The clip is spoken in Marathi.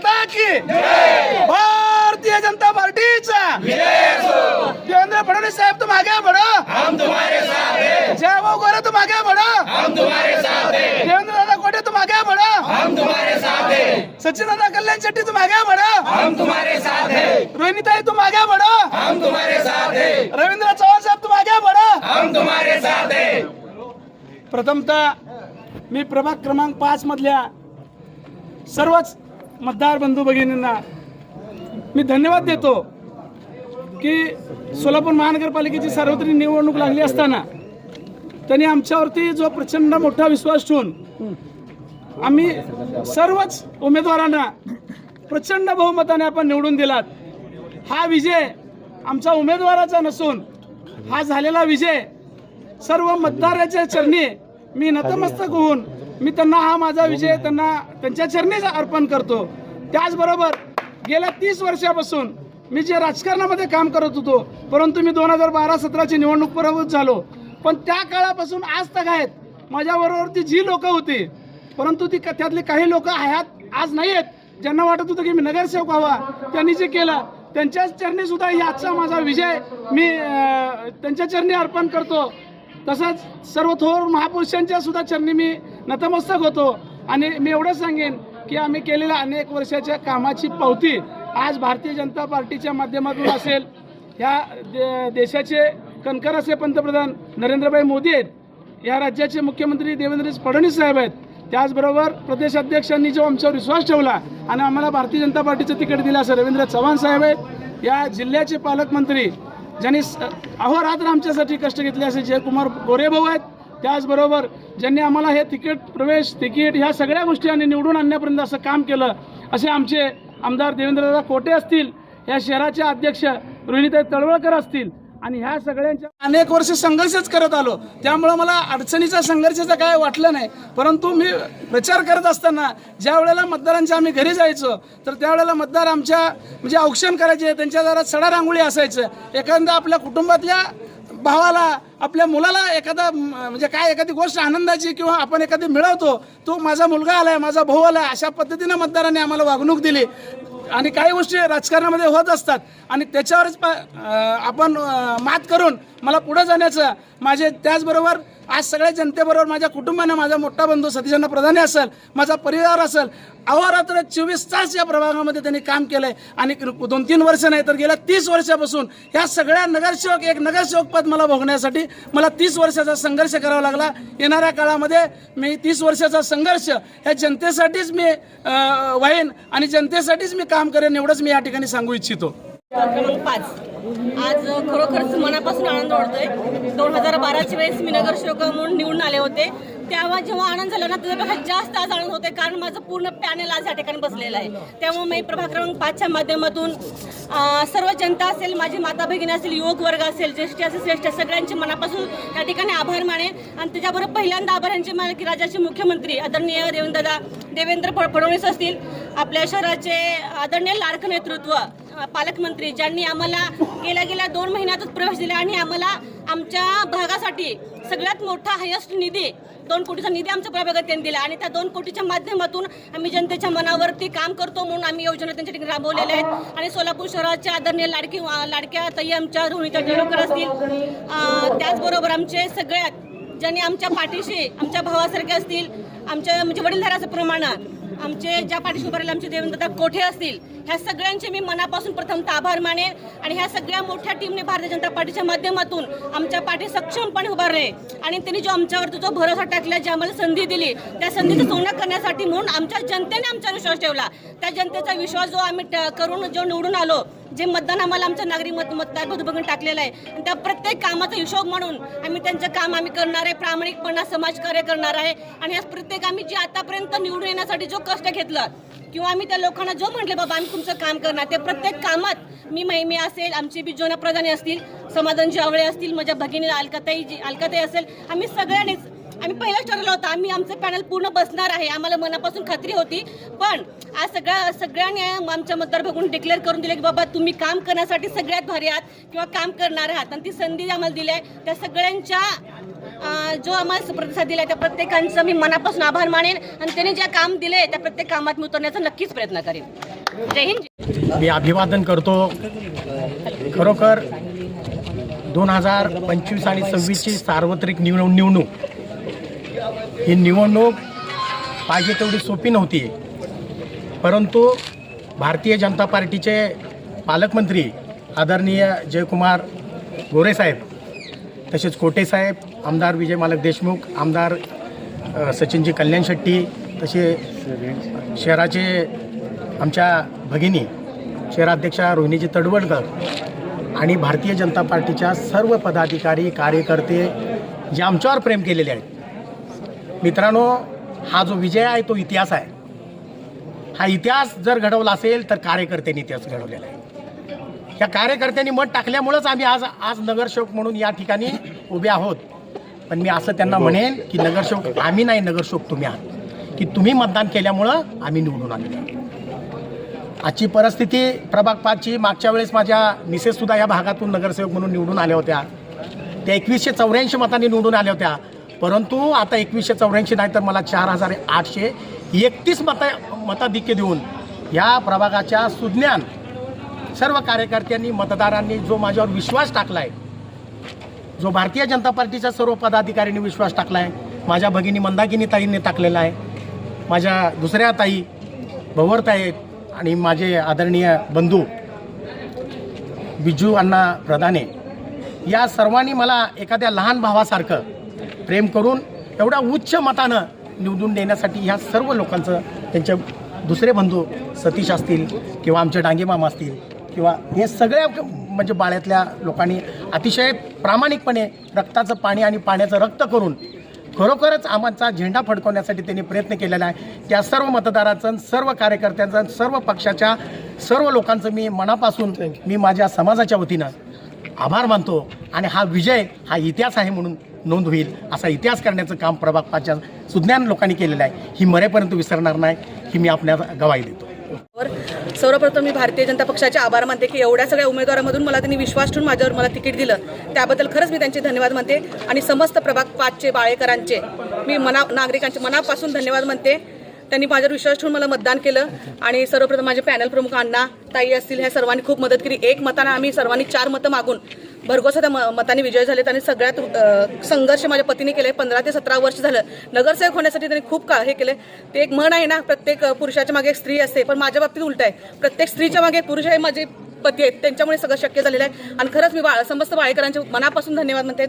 माता की भारतीय जनता पार्टीचा. देवेंद्र फडणवीस साहेब तुम आगे बढ़ो हम तुम्हारे साथ हैं. जय भाऊ गोरे तुम आगे बढ़ो हम तुम्हारे साथ हैं. देवेंद्र दादा कोटे तुम आगे बढ़ो हम तुम्हारे साथ हैं. सचिन दादा कल्याण शेट्टी तुम आगे बढ़ो हम तुम्हारे साथ रोहिणी ताई तुम आगे बढ़ो हम तुम्हारे साथ हैं. रविंद्र चव्हाण साहेब तुम आगे बढ़ो हम तुम्हारे साथ हैं. प्रथमतः मी प्रभाग क्रमांक पाच मधल्या सर्वच मतदार बंधू भगिनींना मी धन्यवाद देतो की सोलापूर महानगरपालिकेची सार्वत्रिक निवडणूक लागली असताना त्यांनी आमच्यावरती जो प्रचंड मोठा विश्वास ठेवून आम्ही सर्वच उमेदवारांना प्रचंड बहुमताने आपण निवडून दिलात. हा विजय आमच्या उमेदवाराचा नसून हा झालेला विजय सर्व मतदाराच्या चरणी मी नतमस्तक होऊन मी त्यांना हा माझा विजय त्यांना त्यांच्या चरणीच अर्पण करतो. त्याचबरोबर गेल्या तीस वर्षापासून मी जे राजकारणामध्ये काम करत होतो परंतु मी दोन हजार बारा सतराची निवडणूक पराभूत झालो. पण त्या काळापासून आज तक आहेत माझ्याबरोबर जी लोक होती परंतु ती त्यातले काही लोक आहेत आज नाही आहेत. ज्यांना वाटत होतं की मी नगरसेवक व्हावा त्यांनी जे केलं त्यांच्याच चरणी सुद्धा ही आजचा माझा विजय मी त्यांच्या चरणी अर्पण करतो. तसंच सर्व थोर महापुरुषांच्या सुद्धा चरणी मी नतमस्तक होतो. आणि मी एवढंच सांगेन की आम्ही केलेल्या अनेक वर्षाच्या कामाची पावती आज भारतीय जनता पार्टीच्या माध्यमातून असेल. ह्या दे- देशाचे कणकर असे पंतप्रधान नरेंद्रभाई मोदी आहेत. या राज्याचे मुख्यमंत्री देवेंद्र फडणवीस साहेब आहेत. त्याचबरोबर प्रदेशाध्यक्षांनी जो आमच्यावर विश्वास ठेवला आणि आम्हाला भारतीय जनता पार्टीचं तिकीट दिलं असं रवींद्र चव्हाण साहेब आहेत. या जिल्ह्याचे पालकमंत्री ज्यांनी स- अहोरात्र आमच्यासाठी कष्ट घेतले असे जयकुमार गोरेभाऊ आहेत. त्याचबरोबर ज्यांनी आम्हाला हे तिकीट प्रवेश तिकीट ह्या सगळ्या गोष्टी आणि निवडून आणण्यापर्यंत असं काम केलं. असे आमचे आमदार देवेंद्रदादा कोटे असतील या शहराचे अध्यक्ष रोहिणीताई तळवळकर असतील आणि ह्या सगळ्यांच्या अनेक वर्ष संघर्षच करत आलो. त्यामुळं मला अडचणीचा संघर्षाचा काय वाटलं नाही. परंतु मी प्रचार करत असताना ज्या वेळेला मतदारांच्या आम्ही घरी जायचो तर त्यावेळेला मतदार आमच्या म्हणजे औक्षण करायचे त्यांच्या दारात सडा रांगोळी असायचं. एखाद्या आपल्या कुटुंबातल्या भावाला आपल्या मुलाला एखादा म्हणजे काय एखादी गोष्ट आनंदाची किंवा आपण एखादी मिळवतो तो माझा मुलगा आलाय माझा भाऊ आलाय अशा पद्धतीनं मतदारांनी आम्हाला वागणूक दिली. आणि काही गोष्टी राजकारणामध्ये होत असतात. आणि त्याच्यावरच प- आपण मात करून मला पुढं जाण्याचं माझे त्याचबरोबर आज सगळ्या जनतेबरोबर माझ्या कुटुंबाने माझा मोठा बंधू सतीशचंद्र प्रधाने असेल माझा परिवार असेल अहोरात्र चोवीस तास या प्रभागामध्ये त्यांनी काम केलंय. आणि दोन तीन वर्ष नाही तर गेल्या तीस वर्षापासून ह्या सगळ्या नगरसेवक एक नगरसेवक पद मला भोगण्यासाठी मला तीस वर्षाचा संघर्ष करावा लागला. येणाऱ्या काळामध्ये मी तीस वर्षाचा संघर्ष ह्या जनतेसाठीच मी अं, वाहीन आणि जनतेसाठीच मी काम करेन एवढंच मी या ठिकाणी सांगू इच्छितो. पाच. आज खरोखरच मनापासून आनंद वाटतोय दोन हजार बाराच्या वेळेस मी नगरसेवक म्हणून निवडून आले होते. तेव्हा जेव्हा आनंद झाला ना त्याच्यापेक्षा जास्त आज आनंद होते कारण माझं पूर्ण पॅनेल आज या ठिकाणी बसलेलं आहे. त्यामुळे मी प्रभाग क्रमांक पाचच्या माध्यमातून सर्व जनता असेल माझी माता भगिनी असेल युवक वर्ग असेल ज्येष्ठ असेल श्रेष्ठ सगळ्यांचे मनापासून त्या ठिकाणी आभार मानेन आणि त्याच्याबरोबर पहिल्यांदा आभार यांचे माने की राज्याचे मुख्यमंत्री आदरणीय देवेंद्रदा देवेंद्र फडणवीस असतील. आपल्या शहराचे आदरणीय लाडकं नेतृत्व पालकमंत्री ज्यांनी आम्हाला गेल्या गेल्या दोन महिन्यातच प्रवेश दिला आणि आम्हाला आमच्या भागासाठी सगळ्यात मोठा हायस्ट निधी दोन कोटीचा निधी आमच्या प्रभागात त्यांनी दिला. आणि त्या दोन कोटीच्या माध्यमातून आम्ही जनतेच्या मनावरती काम करतो म्हणून आम्ही योजना त्यांच्या ठिकाणी राबवलेल्या आहेत. आणि सोलापूर शहराच्या आदरणीय लाडकी लाडक्या ताई आमच्या रोहिता टिळकर असतील. त्याचबरोबर आमचे सगळ्यात ज्यांनी आमच्या पाठीशी आमच्या भावासारखे असतील आमच्या म्हणजे वडीलधाराचं प्रमाण आमचे ज्या पाठीशी उभारले आमचे देवेंद्रदा कोठे असतील ह्या सगळ्यांचे मी मनापासून प्रथमतः आभार मानेन आणि ह्या सगळ्या मोठ्या टीमने भारतीय जनता पार्टीच्या माध्यमातून आमच्या पाठी सक्षमपणे उभारले आणि त्यांनी जो आमच्यावरती जो भरोसा टाकला जी आम्हाला संधी दिली त्या संधीचं सोनं करण्यासाठी म्हणून आमच्या जनतेने आमचा विश्वास ठेवला. त्या जनतेचा विश्वास जो आम्ही ट- करून जो निवडून आलो जे मतदान आम्हाला आमच्या नागरिक मत मतदार बघून टाकलेलं आहे. आणि त्या प्रत्येक कामाचा हिशोब म्हणून आम्ही त्यांचं काम आम्ही करणार आहे. प्रामाणिकपणा समाजकार्य करणार आहे. आणि या प्रत्येक आम्ही जे आतापर्यंत निवडून येण्यासाठी जो कष्ट घेतलं किंवा आम्ही त्या लोकांना जो म्हटले बाबा आम्ही तुमचं काम करणार. ते प्रत्येक कामात मी महिमी असेल आमची बिजोना प्रधाने असतील समाधान जावळे असतील माझ्या भगिनी अलकाताई जी अलकाताई असेल आम्ही सगळ्यांनीच आम्ही पहिलाच ठरवलं होतं. आम्ही आमचं पॅनल पूर्ण बसणार आहे. आम्हाला मनापासून खात्री होती. पण आज सगळ्या सगळ्यांनी आमच्या मतदार बघून डिक्लेअर करून दिले की बाबा तुम्ही काम करण्यासाठी सगळ्यात भारी आहात किंवा काम करणार आहात. आणि ती संधी आम्हाला दिली आहे. त्या सगळ्यांच्या जो आम्हाला प्रतिसाद दिला त्या प्रत्येकांचं मी मनापासून आभार मानेन आणि त्यांनी जे काम दिले त्या प्रत्येक कामात मी उतरण्याचा नक्कीच प्रयत्न करेन. जय हिंद. मी अभिवादन करतो. खरोखर दोन हजार पंचवीस आणि सव्वीसची सार्वत्रिक निवडणूक ही निवडणूक पाहिजे तेवढी सोपी नव्हती. परंतु भारतीय जनता पार्टीचे पालकमंत्री आदरणीय जयकुमार गोरेसाहेब तसेच कोटेसाहेब आमदार विजय मालक देशमुख आमदार सचिनजी कल्याण शेट्टी तसे शहराचे आमच्या भगिनी शहराध्यक्षा रोहिणीजी तडवडकर आणि भारतीय जनता पार्टीच्या सर्व पदाधिकारी कार्यकर्ते जे आमच्यावर प्रेम केलेले आहेत मित्रांनो हा जो विजय आहे तो इतिहास आहे. हा इतिहास जर घडवला असेल तर कार्यकर्त्यांनी इतिहास घडवलेला आहे. या कार्यकर्त्यांनी मत टाकल्यामुळंच आम्ही आज आज नगरसेवक म्हणून या ठिकाणी उभे आहोत. पण मी असं त्यांना म्हणेन की नगरसेवक आम्ही नाही नगरसेवक तुम्ही आहात. की तुम्ही मतदान केल्यामुळं आम्ही निवडून आलेलो. आजची परिस्थिती प्रभाग पाचची मागच्या वेळेस माझ्या मिसेससुद्धा या भागातून नगरसेवक म्हणून निवडून आल्या होत्या. त्या एकवीसशे चौऱ्याऐंशी मतांनी निवडून आल्या होत्या. परंतु आता एकवीसशे चौऱ्याऐंशी नाही तर मला चार हजार आठशे एकतीस मता मताधिक्य देऊन या प्रभागाच्या सुज्ञान सर्व कार्यकर्त्यांनी मतदारांनी जो माझ्यावर विश्वास टाकला आहे जो भारतीय जनता पार्टीच्या सर्व पदाधिकाऱ्यांनी विश्वास टाकला आहे माझ्या भगिनी मंदाकिनी ताईंनी टाकलेला आहे माझ्या दुसऱ्या ताई भवरताई आहेत आणि माझे आदरणीय बंधू बिजू अण्णा प्रधाने या सर्वांनी मला एखाद्या लहान भावासारखं प्रेम करून एवढ्या उच्च मतानं निवडून देण्यासाठी ह्या सर्व लोकांचं त्यांचे दुसरे बंधू सतीश असतील किंवा आमचे डांगे मामा असतील किंवा हे सगळ्या म्हणजे बाळ्यातल्या लोकांनी अतिशय प्रामाणिकपणे रक्ताचं पाणी आणि पाण्याचं रक्त करून खरोखरच आमचा झेंडा फडकवण्यासाठी त्यांनी प्रयत्न केलेला आहे. त्या सर्व मतदाराचं सर्व कार्यकर्त्यांचं सर्व पक्षाच्या सर्व लोकांचं मी मनापासून मी माझ्या समाजाच्या वतीनं आभार मानतो. आणि हा विजय हा इतिहास आहे म्हणून नोंद होईल असा इतिहास करण्याचं काम प्रभाग पाचच्या सुज्ञान लोकांनी केलेलं आहे. ही मरेपर्यंत विसरणार नाही ही मी आपल्या गवाही देतो. सर्वप्रथम मी भारतीय जनता पक्षाचे आभार मानते की एवढ्या सगळ्या उमेदवारामधून मला त्यांनी विश्वास ठेवून माझ्यावर मला तिकीट दिलं. त्याबद्दल खरंच मी त्यांचे धन्यवाद मानते आणि समस्त प्रभाग पाचचे बाळेकरांचे मी मना नागरिकांचे मनापासून धन्यवाद मानते. त्यांनी माझ्यावर विश्वास ठेवून मला मतदान केलं आणि सर्वप्रथम माझे पॅनल प्रमुख अण्णा ताई असतील ह्या सर्वांनी खूप मदत केली. एक मतानं आम्ही सर्वांनी चार मतं मागून भरघोस त्या म- मताने विजय झालेत आणि सगळ्यात संघर्ष माझ्या पतीने केले पंधरा ते सतरा वर्ष झालं. नगरसेवक होण्यासाठी त्यांनी खूप का हे केले ते एक म्हण आहे ना प्रत्येक पुरुषाच्या मागे एक स्त्री असते पण माझ्या बाबतीत उलट आहे. प्रत्येक स्त्रीच्या मागे पुरुष आहे माझे पती आहेत. त्यांच्यामुळे सगळं शक्य झालेलं आहे. आणि खरंच मी बाळ समस्त बाळेकरांचे मनापासून धन्यवाद म्हणते.